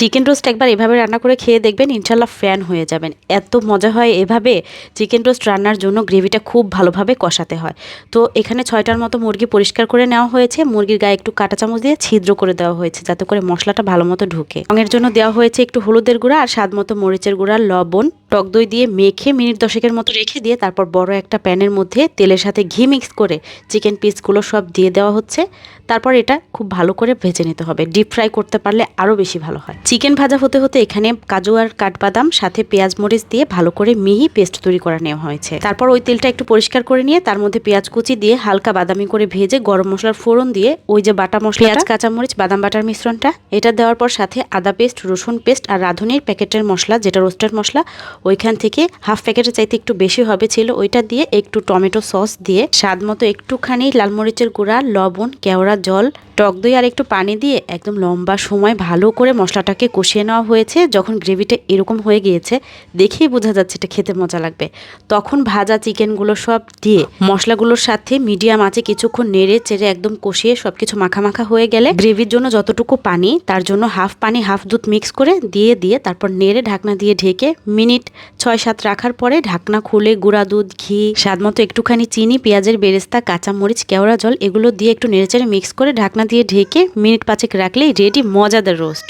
Chicken roast একবার এভাবে রান্না করে খেয়ে দেখবেন ইনশাল্লাহ ফ্যান হয়ে যাবেন। এত মজা হয় এভাবে চিকেন রোস্ট রান্নার জন্য গ্রেভিটা খুব ভালোভাবে কষাতে হয়। তো এখানে ছয়টার মতো মুরগি পরিষ্কার করে নেওয়া হয়েছে। মুরগির গায়ে একটু কাটা চামচ দিয়ে ছিদ্র করে দেওয়া হয়েছে যাতে করে মশলাটা ভালো মতো ঢুকে। রঙের জন্য দেওয়া হয়েছে একটু হলুদের গুঁড়া আর স্বাদ মতো মরিচের গুঁড়া, লবণ টক দই দিয়ে মেখে মিনিট দশেকের মতো রেখে দিয়ে তারপর বড় একটা প্যানের মধ্যে তেলের সাথে ঘি মিক্স করে চিকেন পিসগুলো সব দিয়ে দেওয়া হচ্ছে। তারপর এটা খুব ভালো করে ভেজে নিতে হবে। ডিপ ফ্রাই করতে পারলে আরও বেশি ভালো হয়। চিকেন ভাজা হতে হতে এখানে কাজু আর কাঠবাদাম, সাথে পেঁয়াজ মরিচ দিয়ে ভালো করে মিহি পেস্ট তৈরি করা নেওয়া হয়েছে। তারপর ওই তেলটা একটু পরিষ্কার করে নিয়ে তার মধ্যে পেঁয়াজ কুচি দিয়ে হালকা বাদামি করে ভেজে গরম মশলার ফোড়ন দিয়ে ওই যে বাটা মশলা পেঁয়াজ, কাঁচামরিচ, বাদাম বাটার মিশ্রণটা, এটা দেওয়ার পর সাথে আদা পেস্ট, রসুন পেস্ট আর রাঁধুনির প্যাকেটের মশলা, যেটা রোস্টেড মশলা ওইখান থেকে হাফ প্যাকেটের চাইতে একটু বেশি হবে ছিল। ওইটা দিয়ে একটু টমেটো সস দিয়ে স্বাদ মতো একটুখানি লাল মরিচের গুঁড়া, লবণ, কেওড়া, জল, টক দই আর একটু পানি দিয়ে একদম লম্বা সময় ভালো করে মশলাটাকে কষিয়ে নেওয়া হয়েছে। যখন গ্রেভিটা এরকম হয়ে গিয়েছে, দেখেই বোঝা যাচ্ছে এটা খেতে মজা লাগবে। তখন ভাজা চিকেনগুলো সব দিয়ে মশলাগুলোর সাথে মিডিয়াম আছে কিছুক্ষণ নেড়ে চেড়ে একদম কষিয়ে সব কিছু মাখা হয়ে গেলে গ্রেভির জন্য যতটুকু পানি, তার জন্য হাফ পানি হাফ দুধ মিক্স করে দিয়ে দিয়ে তারপর নেড়ে ঢাকনা দিয়ে ঢেকে মিনিট ছয় সাত রাখার পরে ঢাকনা খুলে গুঁড়া দুধ, ঘি, স্বাদমতো একটুখানি চিনি, পেঁয়াজের বেরেস্তা, কাঁচামরিচ, কেওড়া জল এগুলো দিয়ে একটু নেড়েচেড়ে মিক্স করে ঢাকনা দিয়ে ঢেকে মিনিট পাঁচেক রাখলেই রেডি মজাদার রোস্ট